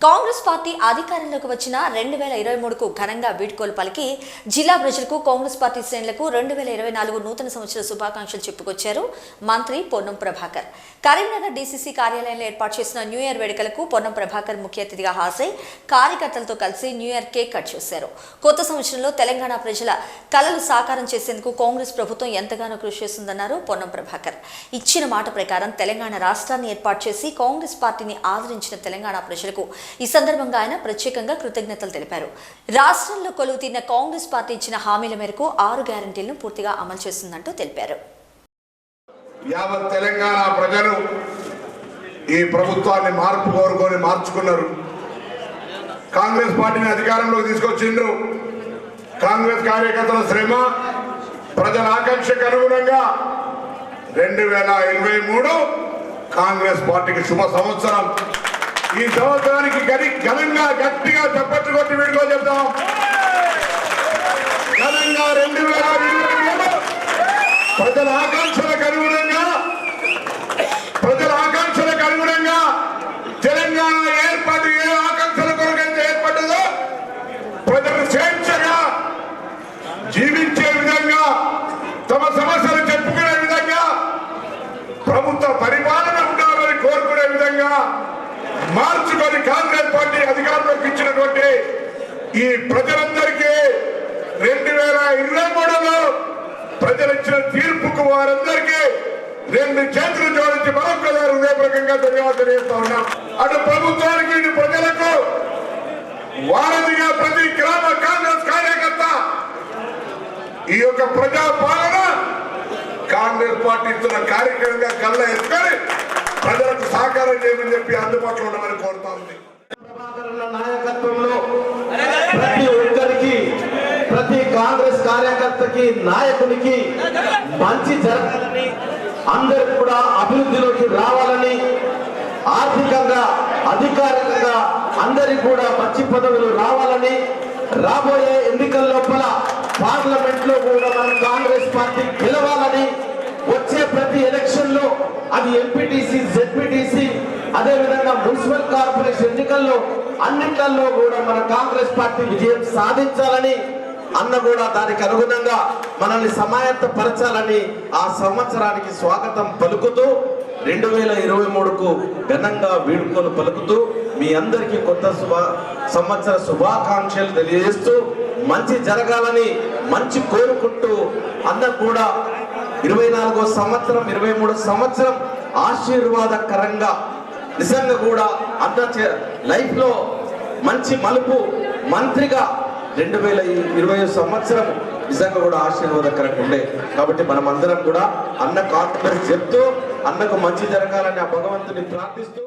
Congress party అధికారంలోకి వచ్చిన రెండు వేల ఇరవై మూడుకు ఘనంగా వీడ్కోలు పలికి జిల్లా ప్రజలకు కాంగ్రెస్ పార్టీ శ్రేణులకు రెండు వేల ఇరవై నాలుగు నూతన సంవత్సర శుభాకాంక్షలు చెప్పుకొచ్చారు మంత్రి పొన్నం ప్రభాకర్. కరీంనగర్ డీసీసీ కార్యాలయంలో ఏర్పాటు చేసిన న్యూ ఇయర్ వేడుకలకు పొన్నం ప్రభాకర్ ముఖ్య అతిథిగా హాజరై కార్యకర్తలతో కలిసి న్యూ ఇయర్ కేక్ కట్ చేశారు. కొత్త సంవత్సరంలో తెలంగాణ ప్రజల కలలు సాకారం చేసేందుకు కాంగ్రెస్ ప్రభుత్వం ఎంతగానో కృషి చేస్తుందన్నారు పొన్నం ప్రభాకర్. ఇచ్చిన మాట ప్రకారం తెలంగాణ రాష్ట్రాన్ని ఏర్పాటు చేసి కాంగ్రెస్ పార్టీని ఆదరించిన తెలంగాణ ప్రజలకు ఈ సందర్భంగా ఆయన ప్రత్యేకంగా కృతజ్ఞతలు తెలిపారు. రాష్ట్రంలో కొలువుతీరిన కాంగ్రెస్ పార్టీ ఇచ్చిన హామీల మేరకు ఆరు గ్యారంటీలను పూర్తిగా అమలు చేస్తుందంటూ తెలిపారు. యావత్ తెలంగాణ ప్రజలు ఈ ప్రభుత్వాన్ని మార్పు కోరుకొని మార్చుకున్నారు. కాంగ్రెస్ పార్టీని అధికారంలోకి తీసుకొచ్చిండ్రు. కాంగ్రెస్ కార్యకర్తల శ్రమ ప్రజల ఆకాంక్షకు అనుగుణంగా రెండు వేల ఇరవై మూడు కాంగ్రెస్ పార్టీకి శుభ సంవత్సరం. ఈ సంవత్సరానికి గడి ఘనంగా గట్టిగా చప్పట్లు కొట్టి వీడుకో చెప్తాం. ఘనంగా రెండు వేల ప్రజల ఆకాంక్షలకు అనుగుణంగా ప్రజల ఆకాంక్షలకు అనుగుణంగా తెలంగాణ ఏర్పాటు ఏ ఆకాంక్షల కొరకైతే ఏర్పడ్డదో ప్రజలు స్వేచ్ఛగా జీవించే విధంగా తమ సమస్యలు చెప్పుకునే విధంగా ప్రభుత్వ పరిపాలన ఉండాలని కోరుకునే విధంగా మార్చుకొని కాంగ్రెస్ పార్టీ అధికారంలోకి ఇచ్చినటువంటి ఈ ప్రజలందరికీ రెండు వేల ఇరవై మూడులో ప్రజలు ఇచ్చిన తీర్పుకు వారందరికీ రెండు చేతులు జోడించి మరొకసారి హృదయపూర్వకంగా ధన్యవాదాలు తెలియజేస్తా ఉన్నాం. అటు ప్రభుత్వానికి ఇటు ప్రజలకు వారధిగా ప్రతి గ్రామ కాంగ్రెస్ కార్యకర్త ఈ యొక్క ప్రజా పాలన కాంగ్రెస్ పార్టీ ఇస్తున్న కార్యక్రమంగా కళ్ళ ఎత్తుకొని సహాయం చేయమని చెప్పి అందుబాటులో ఉండమని కోరుతా ఉంది. నాయకత్వంలో ప్రతి ఒక్కరికి ప్రతి కాంగ్రెస్ కార్యకర్తకి నాయకునికి మంచి జరగాలని అందరు కూడా అభివృద్ధిలోకి రావాలని ఆర్థికంగా అధికారికంగా అందరికి కూడా మంచి పదవులు రావాలని రాబోయే ఎన్నికల లోపల పార్లమెంట్లో కూడా మన కాంగ్రెస్ పార్టీ గెలవాలని వచ్చే ప్రతి ఎలక్షన్లో అది ఎంపీటీసీ జెడ్పీటీసీ అదే విధంగా మున్సిపల్ కార్పొరేషన్ ఎన్నికల్లో అన్నిట్లలో కూడా మన కాంగ్రెస్ పార్టీ విజయం సాధించాలని అన్న కూడా దానికి అనుగుణంగా మనల్ని సమాయత్తపరచాలని ఆ సంవత్సరానికి స్వాగతం పలుకుతూ రెండు వేల ఇరవై మూడుకు ఘనంగా వీడుకోలు పలుకుతూ మీ అందరికీ కొత్త శుభ సంవత్సర శుభాకాంక్షలు తెలియజేస్తూ మంచి జరగాలని మంచి కోరుకుంటూ అన్న కూడా ఇరవై నాలుగో సంవత్సరం ఇరవై మూడో సంవత్సరం ఆశీర్వాదకరంగా నిజంగా కూడా అన్న లైఫ్లో మంచి మలుపు మంత్రిగా రెండు వేల ఇరవై సంవత్సరం నిజంగా కూడా ఆశీర్వాదకరంగా ఉండే. కాబట్టి మనం అందరం కూడా అన్న కాన్ఫిడెన్స్ చెప్తూ అన్నకు మంచి జరగాలని ఆ భగవంతుని ప్రార్థిస్తూ